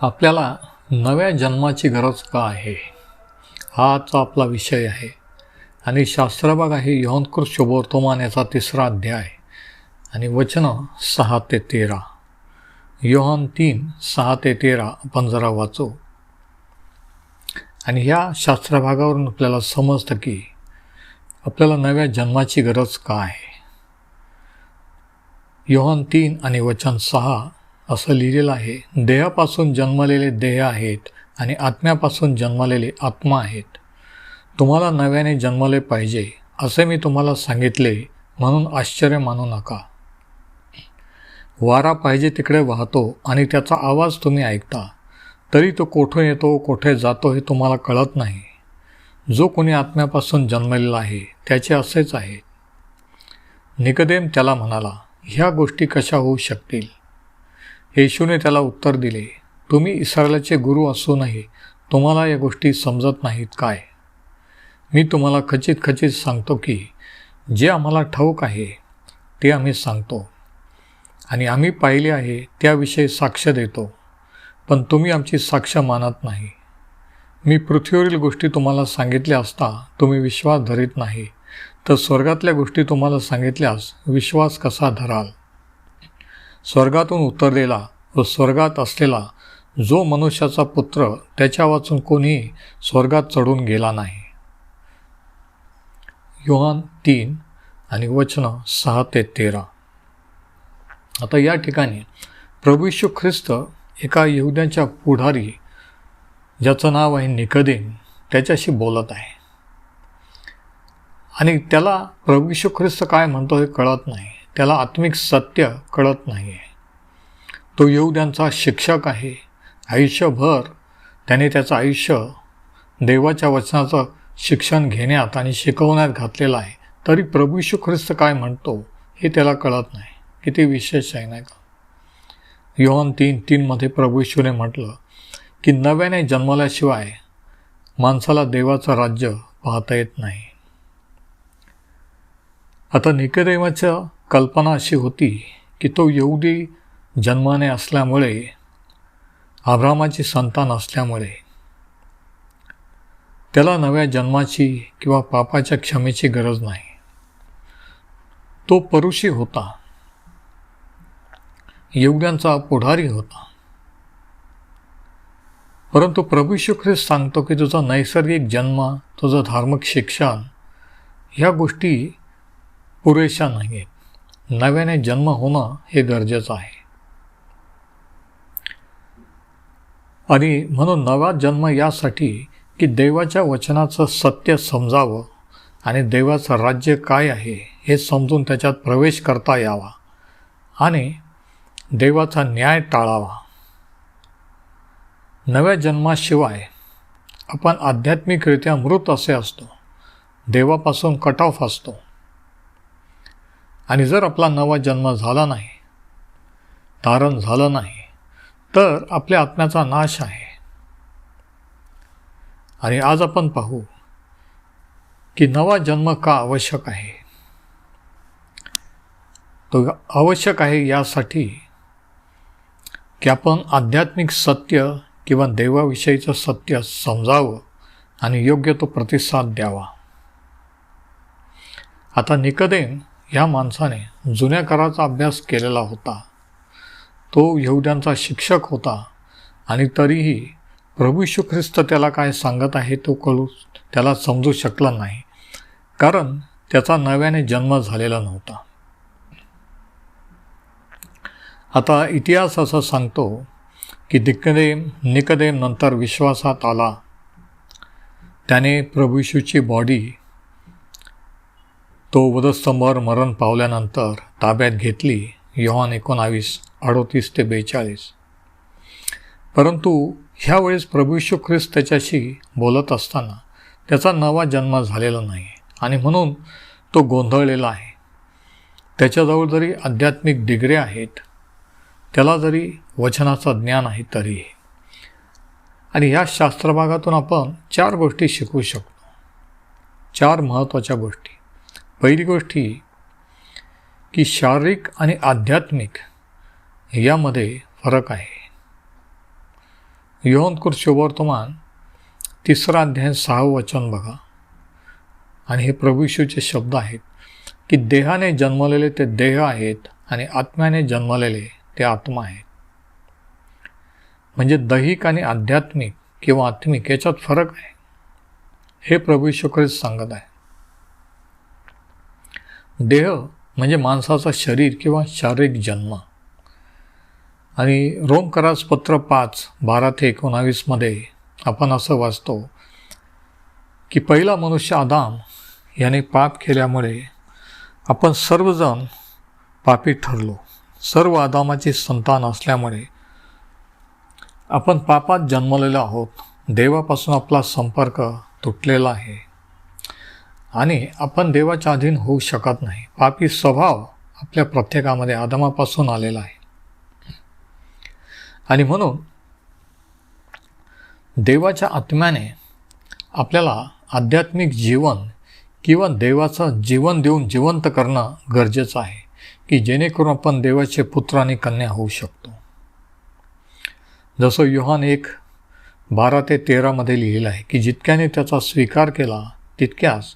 आपल्याला नव्या जन्माची गरज का आहे? हा आजचा आपला विषय आहे. आणि शास्त्रभाग आहे यौनकृत शुभवर्तमान याचा तिसरा अध्याय आणि वचनं सहा ते तेरा. योहन तीन सहा ते तेरा आपण जरा वाचू. आणि ह्या शास्त्रभागावरून आपल्याला समजतं की आपल्याला नव्या जन्माची गरज का आहे? योहन तीन आणि वचन सहा असं लिहिलेलं आहे देहापासून जन्मलेले देह आहेत आणि आत्म्यापासून जन्मलेले आत्मा आहेत. तुम्हाला नव्याने जन्मले पाहिजे असे मी तुम्हाला सांगितले म्हणून आश्चर्य मानू नका. वारा पाहिजे तिकडे वाहतो आणि त्याचा आवाज तुम्ही ऐकता तरी तो कोठून येतो कोठे जातो हे तुम्हाला कळत नाही. जो कोणी आत्म्यापासून जन्मलेला आहे त्याचे असेच आहे. निकदेम त्याला म्हणाला ह्या गोष्टी कशा होऊ शकतील? येशूने त्याला उत्तर दिले तुम्ही इस्रायलाचे गुरु असूनही तुम्हाला या गोष्टी समजत नाहीत काय? मी तुम्हाला खचित खचित सांगतो की जे आम्हाला ठाऊक आहे ते आम्ही सांगतो. आणि आम्ही पाहिले आहे त्याविषयी साक्ष देतो. पण तुम्ही आमची साक्ष मानत नाही. मी पृथ्वीवरील गोष्टी तुम्हाला सांगितल्या असता तुम्ही विश्वास धरीत नाही. तर स्वर्गातल्या गोष्टी तुम्हाला सांगितल्यास विश्वास कसा धराल? स्वर्गातून उतरलेला व स्वर्गात असलेला जो मनुष्याचा पुत्र त्याच्या वाचून कोणीही स्वर्गात चढून गेला नाही. योहान तीन आणि वचनं सहा ते तेरा. आता या ठिकाणी प्रभू ख्रिस्त एका येहुद्यांच्या पुढारी ज्याचं नाव आहे निकदेन त्याच्याशी बोलत आहे. आणि त्याला प्रभू ख्रिस्त काय म्हणतो हे कळत नाही. त्याला आत्मिक सत्य कळत नाही आहे तो येऊद्यांचा शिक्षक आहे. आयुष्यभर त्याने त्याचं आयुष्य देवाच्या वचनाचं शिक्षण घेण्यात आणि शिकवण्यात घातलेलं आहे. तरी प्रभू यीशू ख्रिस्त काय म्हणतो हे त्याला कळत नाही. किती विशेष आहे नाही का? योहन तीन तीनमध्ये प्रभू म्हटलं की नव्याने जन्मल्याशिवाय माणसाला देवाचं राज्य पाहता येत नाही. आता निकदेवाचं कल्पना अशी होती की तो येऊदी जन्माने असल्यामुळे आभ्रामाची संतान असल्यामुळे. त्याला नव्या जन्माची किंवा पापाच्या क्षमेची गरज नाही. तो परुषी होता. येवड्यांचा पुढारी होता. परंतु प्रभू ख्रिस्त सांगतो की तुझा नैसर्गिक जन्म तुझं धार्मिक शिक्षण ह्या गोष्टी पुरेशा नाही आहेत नव्याने जन्म होणं हे गरजेचं आहे. आणि म्हणून नवा जन्म यासाठी की देवाच्या वचनाचं सत्य समजावं आणि देवाचं राज्य काय आहे हे समजून त्याच्यात प्रवेश करता यावा आणि देवाचा न्याय टाळावा. नव्या जन्माशिवाय आपण आध्यात्मिकरित्या मृत असे असतो. देवापासून कट ऑफ असतो. आणि जर आपला नवा जन्म झाला नाही तारण झालं नाही तर आपल्या आत्म्याचा नाश आहे. आणि आज आपण पाहू की नवा जन्म का आवश्यक आहे? तो आवश्यक आहे यासाठी की आपण आध्यात्मिक सत्य किंवा देवाविषयीचं सत्य समजावं आणि योग्य तो प्रतिसाद द्यावा. आता निकदेन ह्या माणसाने जुन्या कराचा अभ्यास केलेला होता. तो यहुद्यांचा शिक्षक होता आणि तरीही प्रभू यशू ख्रिस्त त्याला काय सांगत आहे तो कळू त्याला समजू शकला नाही कारण त्याचा नव्याने जन्म झालेला नव्हता. आता इतिहास असं सांगतो की निकदेम निकदेम नंतर विश्वासात आला. त्याने प्रभू यशूची बॉडी तो वधस्तंभावर मरण पावल्यानंतर ताब्यात घेतली योहान एकोणावीस अडोतीस ते बेचाळीस. परंतु ह्यावेळेस प्रभू यशू ख्रिस्त त्याच्याशी बोलत असताना त्याचा नवा जन्म झालेला नाही आणि म्हणून तो गोंधळलेला आहे. त्याच्याजवळ जरी आध्यात्मिक डिग्रे आहेत त्याला जरी वचनाचं ज्ञान आहे तरीही आणि ह्या शास्त्रभागातून आपण चार गोष्टी शिकू शकतो. चार महत्त्वाच्या गोष्टी. पहिली गोष्ट ही की शारीरिक आणि आध्यात्मिक यामध्ये फरक आहे. योहनपूर शुभवर्तमान तिसरा अध्याय सहावं वचन बघा. आणि हे प्रभूशूचे शब्द आहेत की देहाने जन्मलेले ते देह आहेत आणि आत्म्याने जन्मलेले ते आत्मा आहेत. म्हणजे दैहिक आणि आध्यात्मिक किंवा आत्मिक याच्यात फरक आहे. हे प्रभू येशू सांगत आहे. देह म्हणजे माणसाचा शरीर किंवा शारीरिक जन्म. आणि रोमकरास पत्र पाच बारा ते एकोणावीसमध्ये आपण असं वाचतो की पहिला मनुष्य आदाम याने पाप केल्यामुळे आपण सर्वजण पापी ठरलो. सर्व आदामाची संतान असल्यामुळे आपण पापात जन्मलेलो आहोत. देवापासून आपला संपर्क तुटलेला आहे. आणि आपण देवाच्या अधीन होऊ शकत नाही. पापी स्वभाव आपल्या प्रत्येकामध्ये आदमापासून आलेला आहे. आणि म्हणून देवाच्या आत्म्याने आपल्याला आध्यात्मिक जीवन किंवा देवाचं जीवन देऊन जिवंत करणं गरजेचं आहे की जेणेकरून आपण देवाचे पुत्र आणि कन्या होऊ शकतो. जसं युहान एक बारा ते तेरामध्ये लिहिलं आहे की जितक्याने त्याचा स्वीकार केला तितक्यास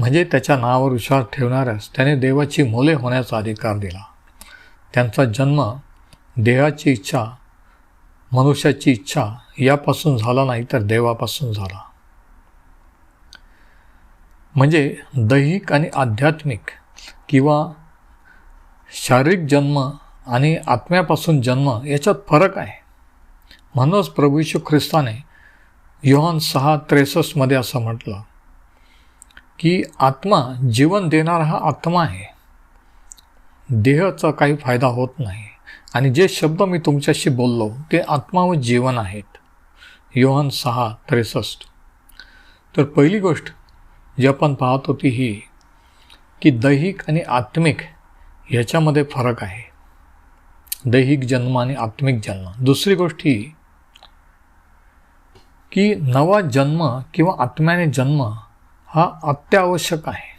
म्हणजे त्याच्या नावावर विश्वास ठेवणाऱ्यास त्याने देवाची मुले होण्याचा अधिकार दिला. त्यांचा जन्म देहाची इच्छा मनुष्याची इच्छा यापासून झाला नाही तर देवापासून झाला. म्हणजे दैहिक आणि आध्यात्मिक किंवा शारीरिक जन्म आणि आत्म्यापासून जन्म याच्यात फरक आहे. म्हणूनच प्रभू यशू ख्रिस्ताने योहान सहा त्रेसष्टमध्ये असं म्हटलं की आत्मा जीवन देणारा हा आत्मा आहे. देहाचा काही फायदा होत नाही. आणि जे शब्द मी तुमच्याशी बोललो ते आत्मा व जीवन आहेत. योहन सहा त्रेसष्ट. तर पहिली गोष्ट जी आपण पाहत होती ही की दैहिक आणि आत्मिक ह्याच्यामध्ये फरक आहे. दैहिक जन्म आणि आत्मिक जन्म. दुसरी गोष्ट ही की नवा जन्म किंवा आत्म्याने जन्म हा अत्यावश्यक आहे.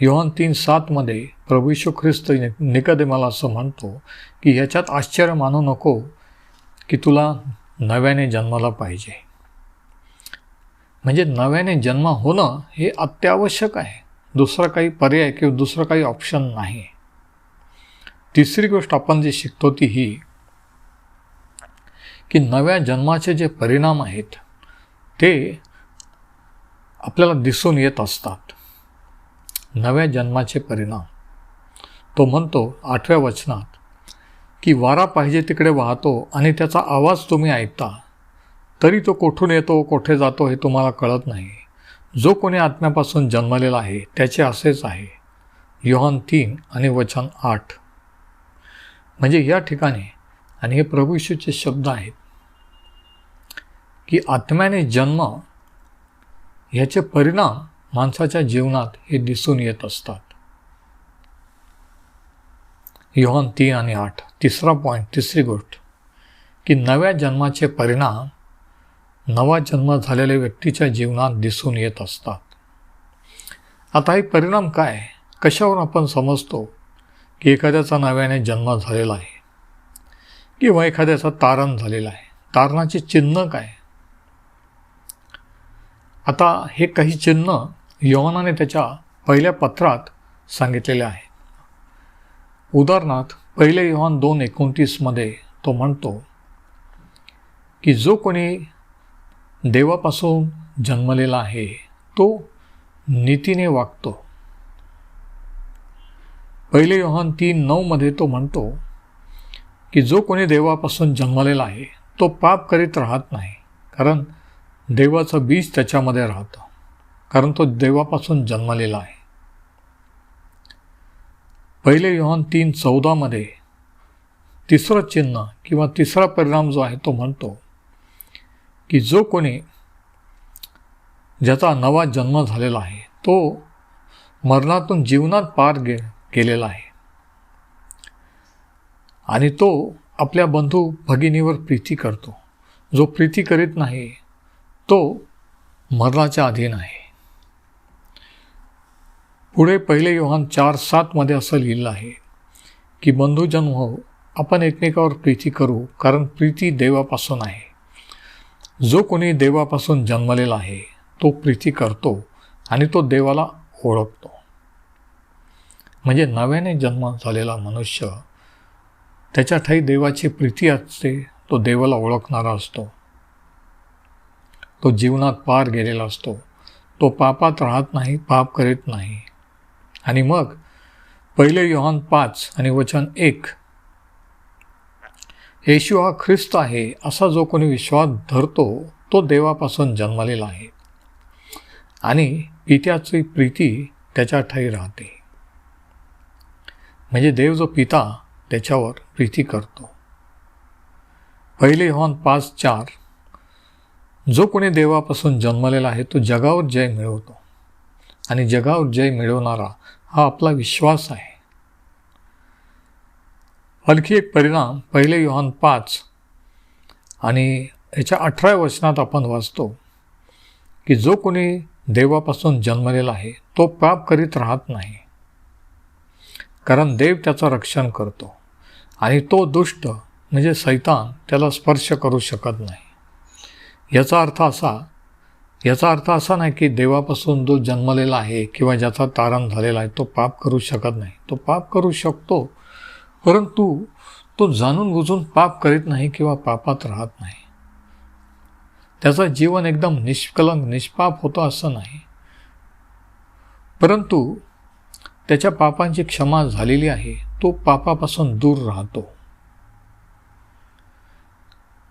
योहान तीन सातमध्ये प्रभू यशू ख्रिस्त निकदेमाला असं म्हणतो की ह्याच्यात आश्चर्य मानू नको की तुला नव्याने जन्माला पाहिजे. म्हणजे नव्याने जन्म होणं हे अत्यावश्यक आहे. दुसरा काही पर्याय किंवा दुसरं काही ऑप्शन नाही. तिसरी गोष्ट आपण जी शिकतो ती ही की नव्या जन्माचे जे परिणाम आहेत ते आपल्याला दिसून येत असतात. नव्या जन्माचे परिणाम. तो म्हणतो आठव्या वचनात की वारा पाहिजे तिकडे वाहतो आणि त्याचा आवाज तुम्ही ऐकता. तरी तो कोठून येतो कोठे जातो हे तुम्हाला कळत नाही. जो कोणी आत्म्यापासून जन्मलेला आहे त्याचे असेच आहे. योहान तीन आणि वचन आठ. म्हणजे या ठिकाणी आणि हे प्रभूशूचे शब्द आहेत की आत्म्याने जन्म ह्याचे परिणाम माणसाच्या जीवनात हे दिसून येत असतात. योहन तीन आणि आठ तिसरा पॉईंट तिसरी गोष्ट की नव्या जन्माचे परिणाम नवा जन्म झालेल्या व्यक्तीच्या जीवनात दिसून येत असतात. आता हे परिणाम काय? कशावर आपण समजतो की एखाद्याचा नव्याने जन्म झालेला आहे? किंवा एखाद्याचा तारण झालेला आहे? तारणाचे चिन्ह काय? आता हे काही चिन्ह यवनाने त्याच्या पहिल्या पत्रात सांगितलेले आहे. उदाहरणार्थ पहिले योहान दोन एकोणतीसमध्ये तो म्हणतो की जो कोणी देवापासून जन्मलेला आहे तो नीतीने वागतो. पहिले योहान तीन नऊमध्ये तो म्हणतो की जो कोणी देवापासून जन्मलेला आहे तो पाप करीत राहत नाही कारण देवाचं बीज त्याच्यामध्ये राहतं. कारण तो देवापासून जन्मलेला आहे. पहिले योहान तीन चौदामध्ये तिसरं चिन्ह किंवा तिसरा परिणाम जो आहे तो म्हणतो की जो कोणी ज्याचा नवा जन्म झालेला आहे तो मरणातून जीवनात पार गे गेलेला आहे. आणि तो आपल्या बंधू भगिनीवर प्रीती करतो. जो प्रीती करीत नाही तो मरणाच्या अधीन आहे. पुढे पहिले योहान चार सातमध्ये असं लिहिलं आहे की बंधुजन्म हो आपण एकमेकावर प्रीती करू कारण प्रीती देवापासून आहे. जो कोणी देवापासून जन्मलेला आहे तो प्रीती करतो आणि तो देवाला ओळखतो. म्हणजे नव्याने जन्म झालेला मनुष्य त्याच्या ठाई देवाची प्रीती असते तो देवाला ओळखणारा असतो. तो जीवनात पार गेलेला असतो. तो पापात राहत नाही पाप करीत नाही. आणि मग पहिले योहान पाच आणि वचन एक. येशू हा ख्रिस्त आहे असा जो कोणी विश्वास धरतो तो देवापासून जन्मलेला आहे. आणि पित्याची प्रीती त्याच्या ठाई राहते. म्हणजे देव जो पिता त्याच्यावर प्रीती करतो. पहिले योहान पाच चार जो कोणी देवापासून जन्मलेला आहे तो जगावर जय मिळवतो. आणि जगावर जय मिळवणारा हा आपला विश्वास आहे. आणखी एक परिणाम पहिले योहान पाच आणि याच्या अठराव्या वचनात आपण वाचतो की जो कोणी देवापासून जन्मलेला आहे तो पाप करीत राहत नाही. कारण देव त्याचं रक्षण करतो आणि तो दुष्ट म्हणजे सैतान त्याला स्पर्श करू शकत नाही. याचा अर्थ असा याचा अर्थ असा नाही की देवापासून जो जन्मलेला आहे किंवा ज्याचा तारण झालेला आहे तो पाप करू शकत नाही. तो पाप करू शकतो परंतु तो जाणून बुजून पाप करीत नाही किंवा पापात राहत नाही. त्याचं जीवन एकदम निष्कलंक निष्पाप होतं असं नाही. परंतु त्याच्या पापांची क्षमा झालेली आहे तो पापापासून दूर राहतो.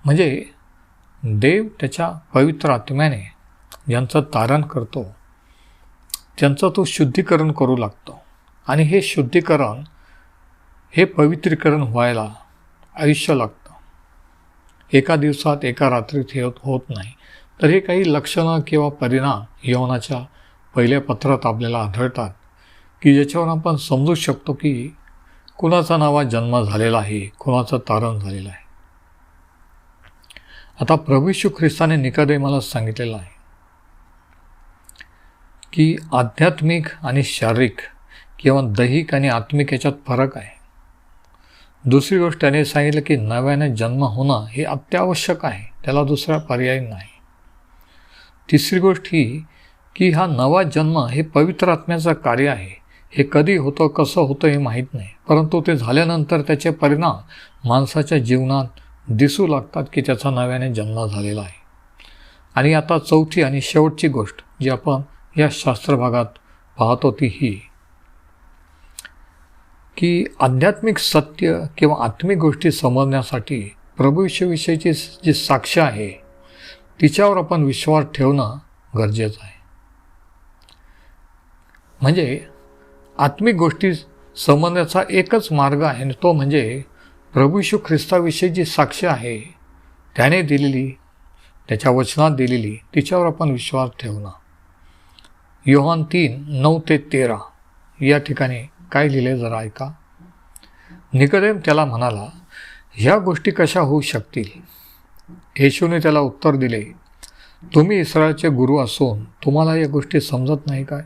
म्हणजे देव त्याच्या पवित्र आत्म्याने ज्यांचं तारण करतो. त्यांचं तो शुद्धीकरण करू लागतो. आणि हे शुद्धीकरण हे पवित्रीकरण व्हायला आयुष्य लागतं. एका दिवसात एका रात्रीत हे होत नाही. तर हे काही लक्षणं किंवा परिणाम यवनाच्या पहिल्या पत्रात आपल्याला आढळतात की ज्याच्यावर आपण समजू शकतो की कुणाचा नावा जन्म झालेला आहे कुणाचं तारण झालेलं आहे. आता प्रभू ख्रिस्ताने निकदे मला सांगितलेलं आहे की आध्यात्मिक आणि शारीरिक किंवा दैहिक आणि आत्मिक याच्यात फरक आहे. दुसरी गोष्ट त्याने सांगितलं की नव्याने जन्म होणं हे अत्यावश्यक आहे त्याला दुसरा पर्याय नाही. तिसरी गोष्ट ही की हा नवा जन्म हे पवित्र आत्म्याचं कार्य आहे. हे कधी होतं कसं होतं हे माहीत नाही परंतु ते झाल्यानंतर त्याचे परिणाम माणसाच्या जीवनात दिसू लागतात की त्याचा नव्याने जन्म झालेला आहे. आणि आता चौथी आणि शेवटची गोष्ट जी आपण या शास्त्रभागात पाहतो ती ही की आध्यात्मिक सत्य किंवा आत्मिक गोष्टी समजण्यासाठी प्रभूविषयीची जी साक्ष आहे तिच्यावर आपण विश्वास ठेवणं गरजेचं आहे. म्हणजे आत्मिक गोष्टी समजण्याचा एकच मार्ग आहे आणि तो म्हणजे प्रभू यशू ख्रिस्ताविषयी जी साक्ष आहे त्याने दिलेली त्याच्या वचनात दिलेली तिच्यावर आपण विश्वास ठेवणं. योहान तीन नऊ ते तेरा या ठिकाणी काय लिहिले जरा ऐका. निकदेम त्याला म्हणाला ह्या गोष्टी कशा होऊ शकतील? येशूने त्याला उत्तर दिले तुम्ही इस्रायलचे गुरु असून तुम्हाला या गोष्टी समजत नाही काय?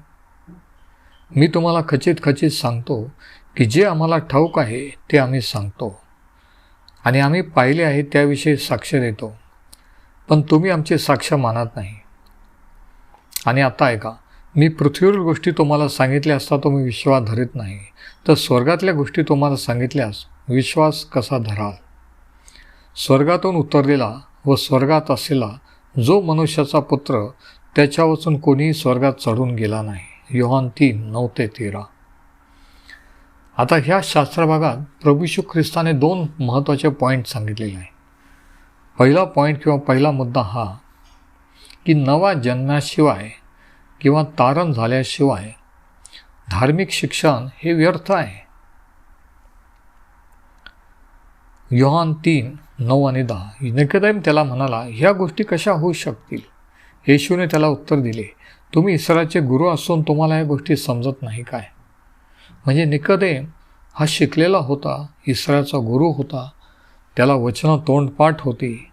मी तुम्हाला खचित खचित सांगतो की जे आम्हाला ठाऊक आहे ते आम्ही सांगतो. आणि आम्ही पाहिले आहे त्याविषयी साक्ष देतो पण तुम्ही आमची साक्ष मानत नाही. आणि आता ऐका मी पृथ्वीवरील गोष्टी तुम्हाला सांगितल्या असता तुम्ही विश्वास धरत नाही. तर स्वर्गातल्या गोष्टी तुम्हाला सांगितल्यास विश्वास कसा धराल? स्वर्गातून उतरलेला व स्वर्गात असलेला जो मनुष्याचा पुत्र त्याच्यापासून कोणीही स्वर्गात चढून गेला नाही. योहान तीन नऊ ते तेरा. आता ह्या शास्त्रभागात प्रभूशू ख्रिस्ताने दोन महत्त्वाचे पॉईंट सांगितलेले आहे. पहिला पॉईंट किंवा पहिला मुद्दा हा की नवा जन्माशिवाय किंवा तारण झाल्याशिवाय धार्मिक शिक्षण हे व्यर्थ आहे. योहान तीन नऊ आणि दहा. निकदेम त्याला म्हणाला ह्या गोष्टी कशा होऊ शकतील? येशूने त्याला उत्तर दिले तुम्ही इसराचे गुरु असून तुम्हाला या गोष्टी समजत नाही काय? म्हणजे निकदेम हा शिकलेला होता इसराचा गुरु होता. त्याला वचनं तोंडपाठ होती.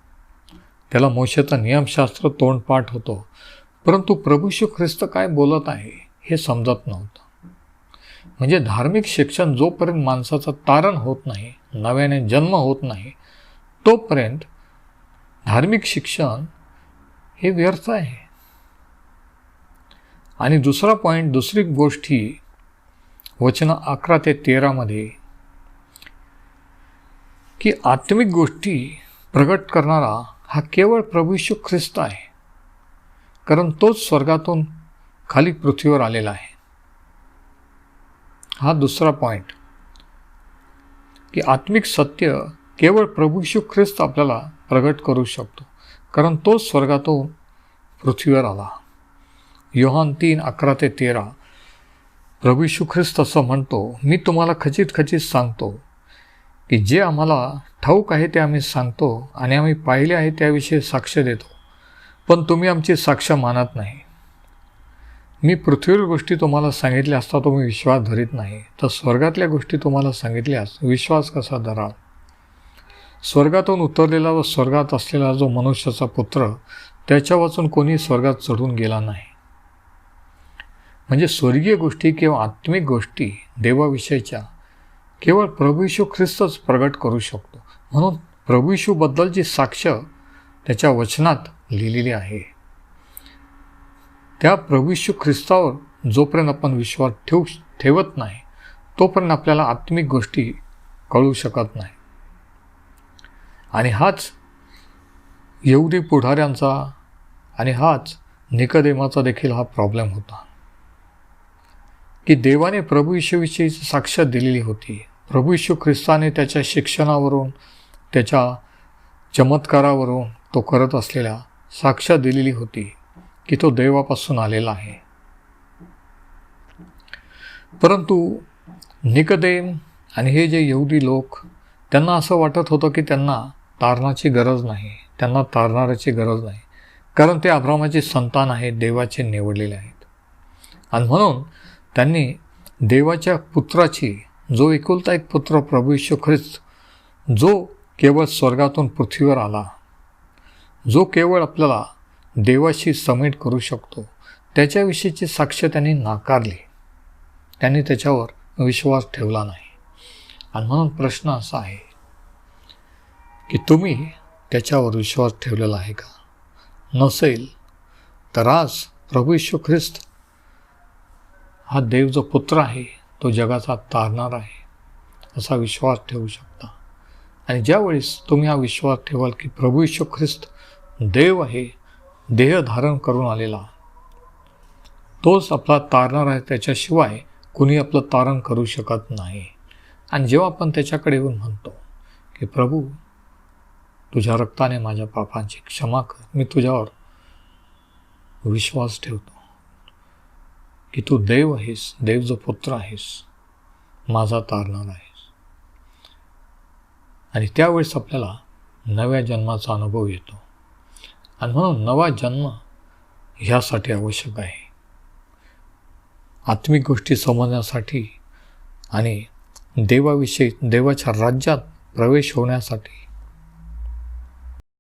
त्याला मोशेचा नियमशास्त्र तोंडपाठ होतो. परंतु प्रभूशू ख्रिस्त काय बोलत आहे हे समजत नव्हतं. म्हणजे धार्मिक शिक्षण जोपर्यंत माणसाचं तारण होत नाही नव्याने जन्म होत नाही तोपर्यंत धार्मिक शिक्षण हे व्यर्थ आहे. आणि दुसरा पॉईंट दुसरी गोष्ट ही वचन अकरा ते तेरामध्ये की आत्मिक गोष्टी प्रगट करणारा हा केवळ प्रभू ख्रिस्त आहे. कारण तोच स्वर्गातून खाली पृथ्वीवर आलेला आहे. हा दुसरा पॉईंट की आत्मिक सत्य केवळ प्रभू ख्रिस्त आपल्याला प्रगट करू शकतो. कारण तोच स्वर्गातून पृथ्वीवर आला. योहान तीन अकरा ते तेरा. प्रभू यीशू ख्रिस्त असं म्हणतो मी तुम्हाला खचित खचित सांगतो की जे आम्हाला ठाऊक आहे ते आम्ही सांगतो आणि आम्ही पाहिले आहे त्याविषयी साक्ष देतो. पण तुम्ही आमची साक्ष मानत नाही. मी पृथ्वीवर गोष्टी तुम्हाला सांगितल्या असता तुम्ही विश्वास धरीत नाही. तर स्वर्गातल्या गोष्टी तुम्हाला सांगितल्यास विश्वास कसा धराल स्वर्गातून उतरलेला व स्वर्गात असलेला जो मनुष्याचा पुत्र त्याच्या वाचून कोणी स्वर्गात चढून गेला नाही. म्हणजे स्वर्गीय गोष्टी किंवा आत्मिक गोष्टी देवाविषयीच्या केवळ प्रभू ख्रिस्तच प्रगट करू शकतो. म्हणून प्रभू येशूबद्दलची साक्ष त्याच्या वचनात लिहिलेली आहे. त्या प्रभू ख्रिस्तावर जोपर्यंत आपण विश्वास ठेवू ठेवत नाही तोपर्यंत आपल्याला आत्मिक गोष्टी कळू शकत नाही. आणि हाच येऊदी पुढाऱ्यांचा आणि हाच निकदेमाचा देखील हा प्रॉब्लेम होता. की देवाने प्रभू यशूविषयी साक्ष दिलेली होती. प्रभू यशू ख्रिस्ताने त्याच्या शिक्षणावरून त्याच्या चमत्कारावरून तो करत असलेल्या साक्ष दिलेली होती की तो देवापासून आलेला आहे. परंतु निकदेम आणि हे जे यहुदी लोक त्यांना असं वाटत होतं की त्यांना तारणाची गरज नाही त्यांना तारणाऱ्याची गरज नाही कारण ते अब्रामाचे संतान आहेत देवाचे निवडलेले आहेत. आणि म्हणून त्यांनी देवाच्या पुत्राची जो एकुलता एक पुत्र प्रभू यशू ख्रिस्त जो केवळ स्वर्गातून पृथ्वीवर आला जो केवळ आपल्याला देवाशी समेट करू शकतो त्याच्याविषयीची साक्ष त्यांनी नाकारली. त्यांनी त्याच्यावर विश्वास ठेवला नाही. आणि म्हणून प्रश्न असा आहे की तुम्ही त्याच्यावर विश्वास ठेवलेला आहे का? नसेल तर आज प्रभू यशू ख्रिस्त हा देव जो पुत्र आहे तो जगाचा तारणार आहे असा विश्वास ठेवू शकता. आणि ज्यावेळेस तुम्ही हा विश्वास ठेवाल की प्रभू यशू ख्रिस्त देव आहे देह धारण करून आलेला तोच आपला तारणार आहे त्याच्याशिवाय कुणी आपलं तारण करू शकत नाही. आणि जेव्हा आपण त्याच्याकडे येऊन म्हणतो की प्रभू तुझ्या रक्ताने माझ्या पापांची क्षमा कर मी तुझ्यावर विश्वास ठेवतो. की तू देव आहेस देव जो पुत्र आहेस माझा तारणार आहेस. आणि त्यावेळेस आपल्याला नव्या जन्माचा अनुभव येतो. आणि म्हणून नवा जन्म ह्यासाठी आवश्यक आहे. आत्मिक गोष्टी समजण्यासाठी आणि देवाविषयी देवाच्या राज्यात प्रवेश होण्यासाठी